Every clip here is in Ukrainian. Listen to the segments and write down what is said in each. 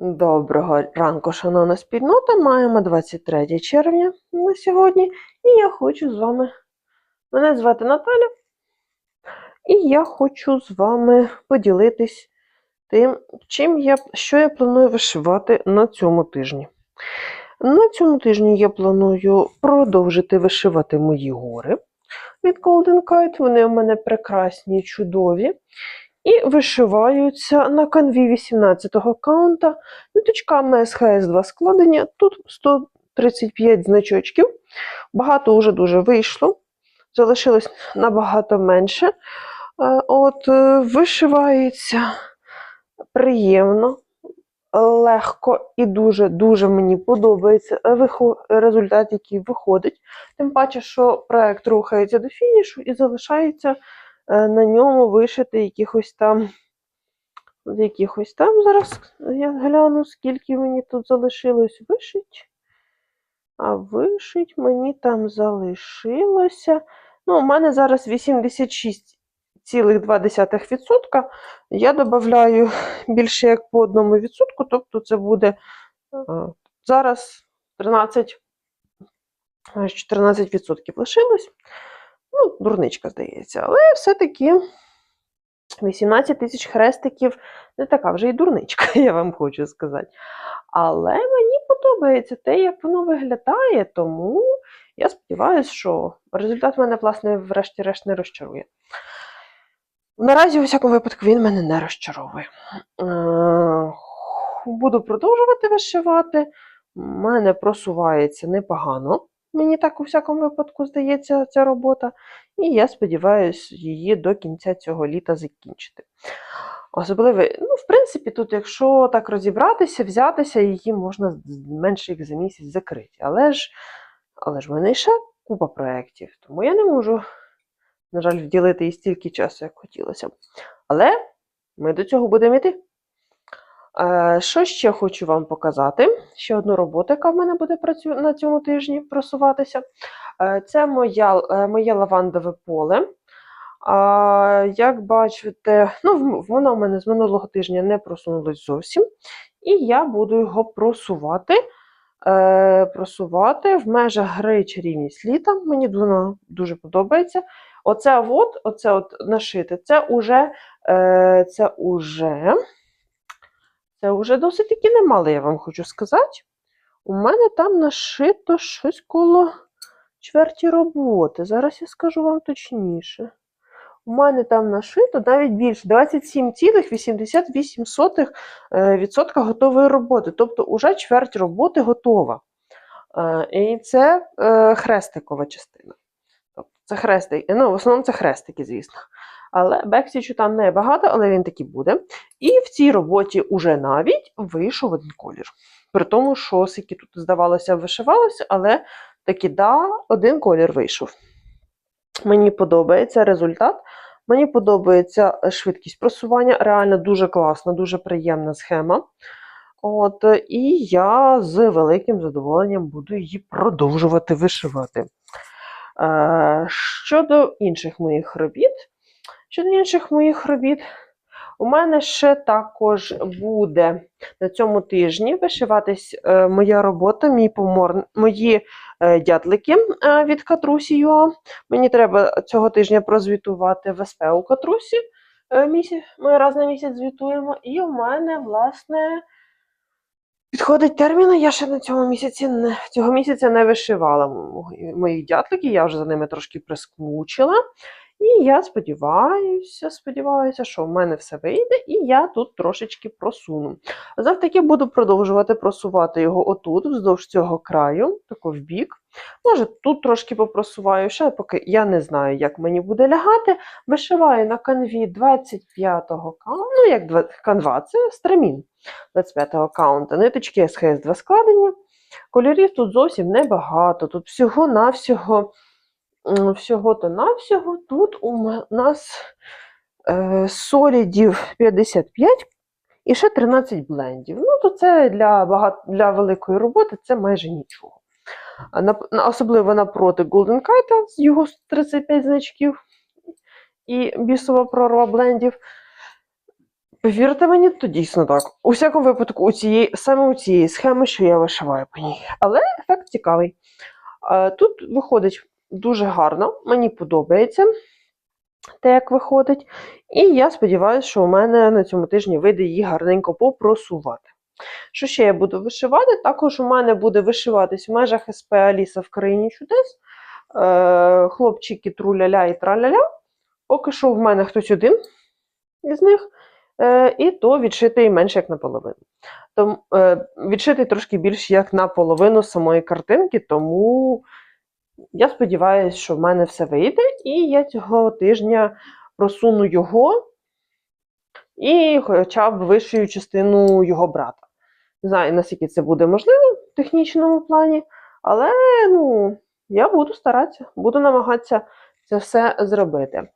Доброго ранку, шановна спільнота. Маємо 23 червня на сьогодні, і я хочу з вами. Мене звати Наталя, і я хочу з вами поділитись тим, чим я, що я планую вишивати на цьому тижні. На цьому тижні я планую продовжити вишивати мої гори від Golden Kite. Вони у мене прекрасні, чудові. І вишиваються на канві 18-го каунта ниточками SHS 2 складення. Тут 135 значочків. Багато вже дуже вийшло. Залишилось набагато менше. Е, От, е, вишивається приємно, легко і дуже-дуже мені подобається результат, який виходить. Тим паче, що проект рухається до фінішу і залишається е, на ньому вишити якихось там. Якихось там зараз я гляну, скільки мені тут залишилось вишить. А вишить мені там залишилося. Ну, у мене зараз 86,2%. Я додаю більше як по одному відсотку, тобто це буде е, зараз 13, 14% лишилось. Ну, дурничка, здається, але все-таки 18 тисяч хрестиків не така вже й дурничка, я вам хочу сказати. Але мені подобається те, як воно виглядає, тому я сподіваюся, що результат мене, власне, врешті-решт не розчарує. Наразі, у всякому випадку, він мене не розчаровує. Е, Буду продовжувати вишивати. У мене просувається непогано. Мені так у всякому випадку здається ця робота. І я сподіваюся її до кінця цього літа закінчити. Особливо, ну, в принципі, тут, якщо так розібратися, взятися, її можна менше як за місяць закрити. Але ж, але ж в мене ще купа проєктів, тому я не можу, на жаль, вділити і стільки часу, як хотілося. Але ми до цього будемо йти. Е, Що ще хочу вам показати? Ще одну роботу, яка в мене буде на цьому тижні просуватися. Е, Це моя, е, моє лавандове поле. Як бачите, ну, воно в мене з минулого тижня не просунулось зовсім. І я буду його просувати. Просувати в межах гри чарівність літа. Мені воно дуже подобається. Оце от, оце от нашите, це уже, це уже, це уже досить таки немало, я вам хочу сказати. У мене там нашито щось коло чверті роботи. Зараз я скажу вам точніше. У мене там нашито навіть більше 27,88% е, готової роботи. Тобто уже чверть роботи готова. Е, І це е, хрестикова частина. Тобто це хрестики, ну, в основному це хрестики, звісно. Але бексічу там не але він таки буде. І в цій роботі уже навіть вийшов один колір. При тому, що скільки тут, здавалося, вишивалося, але таки да, один колір вийшов. Мені подобається результат. Мені подобається е, швидкість просування. Реально дуже класна, дуже приємна схема. От, е, і я з великим задоволенням буду її продовжувати вишивати. Е, щодо інших моїх робіт, щодо інших моїх робіт, у мене ще також буде на цьому тижні вишиватись е, моя робота, мій помор, мої е, дятлики е, від Катрусі.ua. Мені треба цього тижня прозвітувати в СП у Катрусі. Ми раз на місяць звітуємо. І у мене, власне, підходить термін. Я ще на цьому місяці не, цього місяця не вишивала мої- моїх дятликів, я вже за ними трошки прискучила. І я сподіваюся, сподіваюся, що в мене все вийде, і я тут трошечки просуну. Завтаки буду продовжувати просувати його отут, вздовж цього краю, тако в бік. Може, тут трошки попросуваю, ще поки я не знаю, як мені буде лягати. Вишиваю на канві 25-го каунта, ну як канва, це стремін 25-го каунта. Ниточки SHS 2 складені. Кольорів тут зовсім небагато. Тут всього-навсього, всього-то навсього тут у нас е, солідів 55 і ще 13 блендів. Ну, то це для, багато, для великої роботи це майже нічого. На, на- особливо напроти Golden Kite з його 35 значків і бісова прорва блендів. Повірте мені, то дійсно так. У всякому випадку, у цієї, саме у цієї схеми, що я вишиваю по ній. Але ефект цікавий. Е, Тут виходить дуже гарно, мені подобається те, як виходить. І я сподіваюся, що у мене на цьому тижні вийде її гарненько попросувати. Що ще я буду вишивати? Також у мене буде вишиватись в межах СП Аліса в країні чудес. Е, хлопчики труляля і траляля. Поки що в мене хтось один із них. Е, і то відшитий менше як наполовину. Е, відшитий трошки більш як наполовину самої картинки, тому я сподіваюся, що в мене все вийде, і я цього тижня просуну його і хоча б вишию частину його брата. Не знаю, наскільки це буде можливо в технічному плані, але ну, я буду старатися, буду намагатися це все зробити.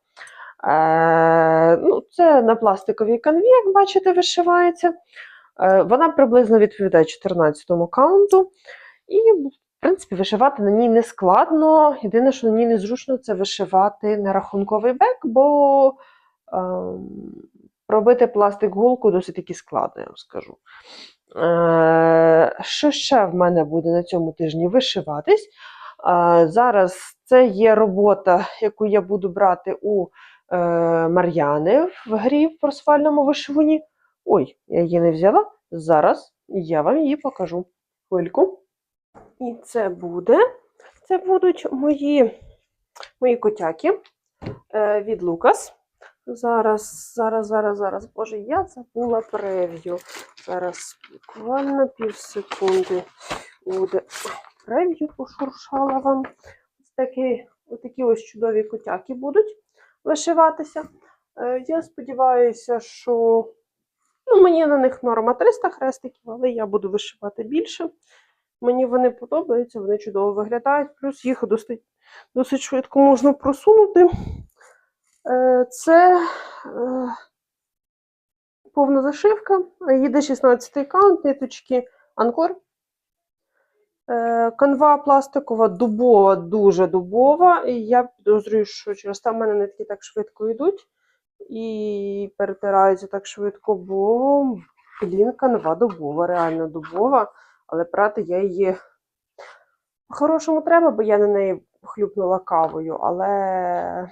Е, ну, це на пластиковій канві, як бачите, вишивається. Е, вона приблизно відповідає 14-му каунту. І, в принципі, вишивати на ній не складно. Єдине, що на ній незручно, це вишивати на рахунковий бек, бо ем, робити пластик гулку досить таки складно, я вам скажу. Е, що ще в мене буде на цьому тижні вишиватись? Е, зараз це є робота, яку я буду брати у е, Мар'яни в грі в просфальному вишиванні. Ой, я її не взяла. Зараз я вам її покажу. Хвильку. І це буде. Це будуть мої, мої котяки е, від Лукас. Зараз, зараз, зараз, зараз. Боже, я забула прев'ю. Зараз буквально пів секунди буде прев'ю пошуршала вам. Ось такі, отакі ось чудові котяки будуть вишиватися. Е, Я сподіваюся, що ну, мені на них норма 300 хрестиків, але я буду вишивати більше. Мені вони подобаються, вони чудово виглядають, плюс їх досить, досить швидко можна просунути. Е, Це е, повна зашивка, їде 16 каунт, ниточки Анкор. Е, Канва пластикова, дубова, дуже дубова. І я підозрюю, що через те в мене нитки так швидко йдуть і перетираються так швидко, бо блін, канва дубова, реально дубова. Але прати я її по-хорошому треба, бо я на неї хлюпнула кавою, але.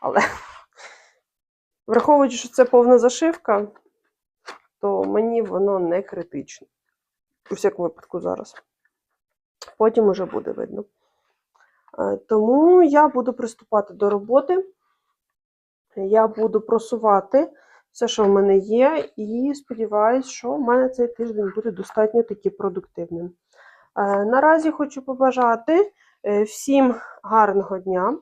Але враховуючи, що це повна зашивка, то мені воно не критично. У всякому випадку зараз. Потім уже буде видно. Е, Тому я буду приступати до роботи. Я буду просувати все, що в мене є, і сподіваюся, що в мене цей тиждень буде достатньо таки продуктивним. Е, Наразі хочу побажати е, всім гарного дня,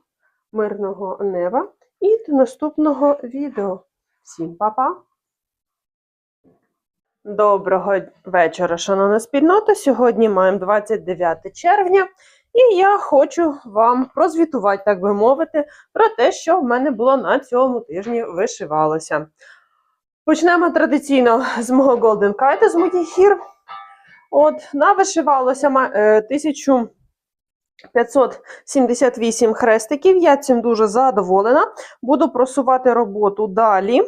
мирного неба і до наступного відео. Всім па-па! Доброго вечора, шановна спільнота. Сьогодні маємо 29 червня, і я хочу вам прозвітувати, так би мовити, про те, що в мене було на цьому тижні вишивалося. Почнемо традиційно з мого Golden Kite, з гір. От, навишивалося е, 1578 хрестиків. Я цим дуже задоволена. Буду просувати роботу далі.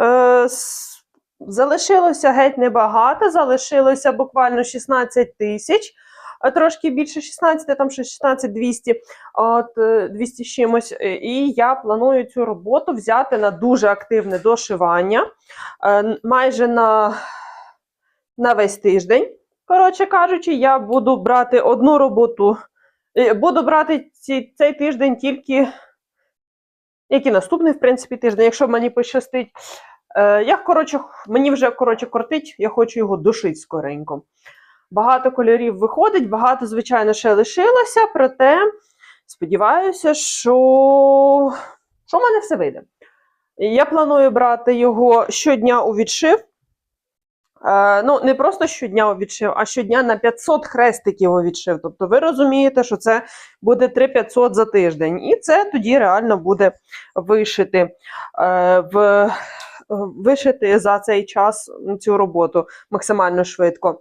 Е, Залишилося геть небагато, залишилося буквально 16 тисяч, трошки більше 16, там ще 16 200, от, е, 200 з чимось. Е, І я планую цю роботу взяти на дуже активне дошивання е, майже на, на весь тиждень. Коротше кажучи, я буду брати одну роботу, е, буду брати ці, цей тиждень тільки, як і наступний, в принципі, тиждень, якщо мені пощастить. Е, я, коротше, мені вже коротше, кортить, я хочу його душити скоренько. Багато кольорів виходить, багато, звичайно, ще лишилося, проте сподіваюся, що, що в мене все вийде. Я планую брати його щодня у відшив. Е, ну, не просто щодня у відшив, а щодня на 500 хрестиків у відшив. Тобто ви розумієте, що це буде 3500 за тиждень. І це тоді реально буде вишити е, в вишити за цей час цю роботу максимально швидко.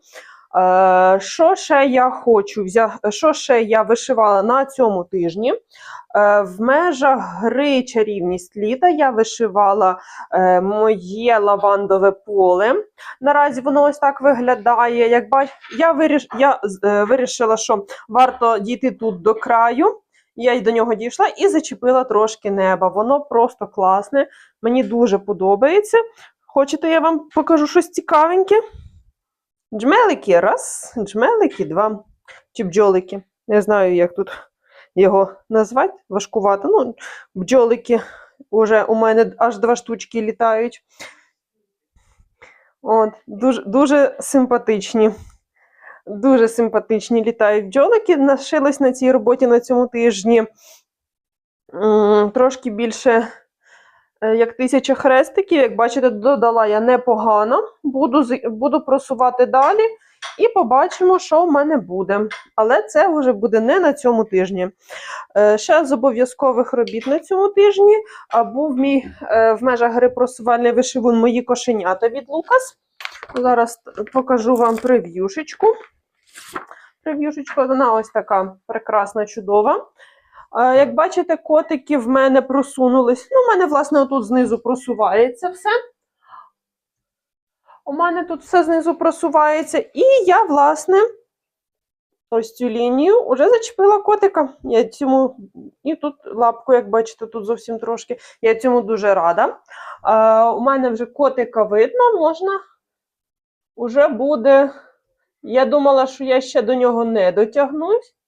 Е, Що ще я хочу взяти? Що ще я вишивала на цьому тижні? Е, В межах гри чарівність літа я вишивала е, моє лавандове поле. Наразі воно ось так виглядає. Як бач, я, виріш... я вирішила, що варто дійти тут до краю. Я й до нього дійшла і зачепила трошки неба. Воно просто класне. Мені дуже подобається. Хочете, я вам покажу щось цікавеньке? Джмелики, раз, джмелики, два. Чи бджолики. Не знаю, як тут його назвати. Важкувато. Ну, бджолики вже у мене аж два штучки літають. От, дуже, дуже симпатичні. Дуже симпатичні літають бджолики. Нашились на цій роботі на цьому тижні. Трошки більше як тисяча хрестиків. Як бачите, додала я непогано. Буду, буду просувати далі і побачимо, що в мене буде. Але це вже буде не на цьому тижні. Е, Ще з обов'язкових робіт на цьому тижні був мій е, в межах гри просувальний вишивун мої кошенята від Лукас. Зараз покажу вам прев'юшечку. Прев'юшечка, вона ось така прекрасна, чудова. Як бачите, котики в мене просунулись. Ну, у мене, власне, отут знизу просувається все. У мене тут все знизу просувається. І я, власне, ось цю лінію вже зачепила котика. Я цьому, і тут лапку, як бачите, тут зовсім трошки. Я цьому дуже рада. Е, у мене вже котика видно, можна. Уже буде. Я думала, що я ще до нього не дотягнусь.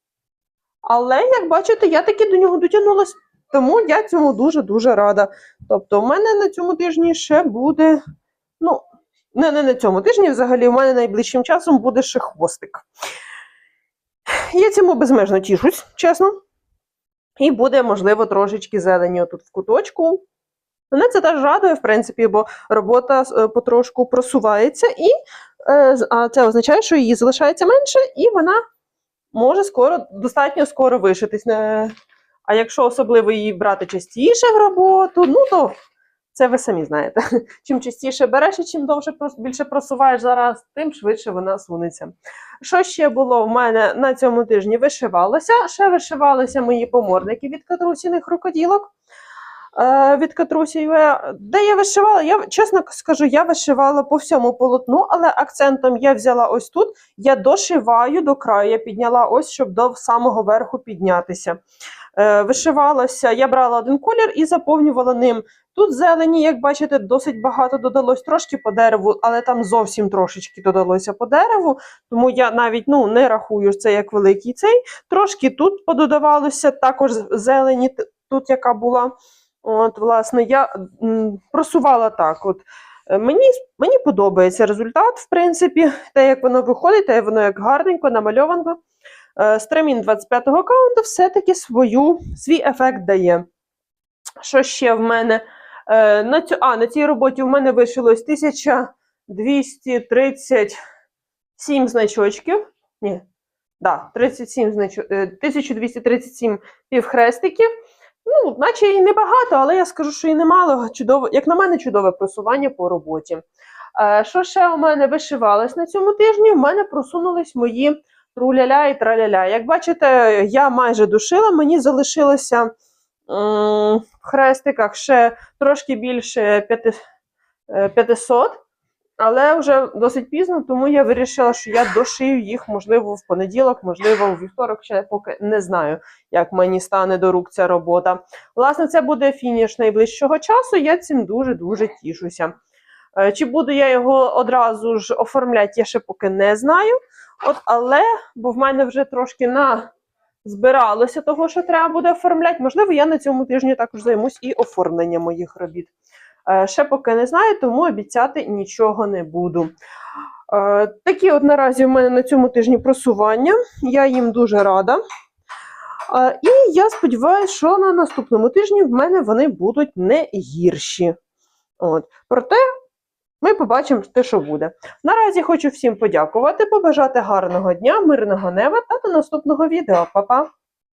Але, як бачите, я таки до нього дотягнулася. Тому я цьому дуже-дуже рада. Тобто, у мене на цьому тижні ще буде. Ну, не, не на цьому тижні, взагалі, у мене найближчим часом буде ще хвостик. Я цьому безмежно тішусь, чесно. І буде, можливо, трошечки зелені отут в куточку. Мене це теж радує, в принципі, бо робота е, потрошку просувається, і е, це означає, що її залишається менше, і вона може скоро, достатньо скоро вишитись. А якщо особливо її брати частіше в роботу, ну то це ви самі знаєте. Чим частіше береш і чим довше більше просуваєш зараз, тим швидше вона сунеться. Що ще було в мене на цьому тижні? Вишивалося. Ще вишивалися мої поморники від катрусіних рукоділок. Е, від Катрусі. UA. Де я вишивала? Я чесно скажу, я вишивала по всьому полотну, але акцентом я взяла ось тут. Я дошиваю до краю. Я підняла ось, щоб до самого верху піднятися. Е, вишивалася, я брала один колір і заповнювала ним. Тут зелені, як бачите, досить багато додалось трошки по дереву, але там зовсім трошечки додалося по дереву, тому я навіть ну, не рахую це як великий цей. Трошки тут пододавалося, також зелені, тут яка була. От, власне, я просувала так. От. Е, Мені, мені подобається результат, в принципі, те, як воно виходить, те, воно як гарненько, намальовано. Е, Стремін 25-го каунту все-таки свою, свій ефект дає. Що ще в мене? Е, на, цю, а, на цій роботі в мене вишилось 1237 значочків. Ні, да, 37 значо, е, 1237 півхрестиків. Ну, наче і небагато, але я скажу, що і немало. Чудово, як на мене, чудове просування по роботі. Е, що ще у мене вишивалось на цьому тижні? У мене просунулись мої труляля і траляля. Як бачите, я майже душила, мені залишилося в хрестиках ще трошки більше е, 500, але вже досить пізно, тому я вирішила, що я дошию їх, можливо, в понеділок, можливо, у вівторок, ще поки не знаю, як мені стане до рук ця робота. Власне, це буде фініш найближчого часу. Я цим дуже-дуже тішуся. Е, Чи буду я його одразу ж оформляти, я ще поки не знаю. От, але, бо в мене вже трошки на збиралося того, що треба буде оформляти. Можливо, я на цьому тижні також займусь і оформленням моїх робіт. Е, Ще поки не знаю, тому обіцяти нічого не буду. Е, Такі от наразі в мене на цьому тижні просування. Я їм дуже рада. Е, І я сподіваюся, що на наступному тижні в мене вони будуть не гірші. От. Проте ми побачимо те, що буде. Наразі хочу всім подякувати, побажати гарного дня, мирного неба та до наступного відео. Па-па!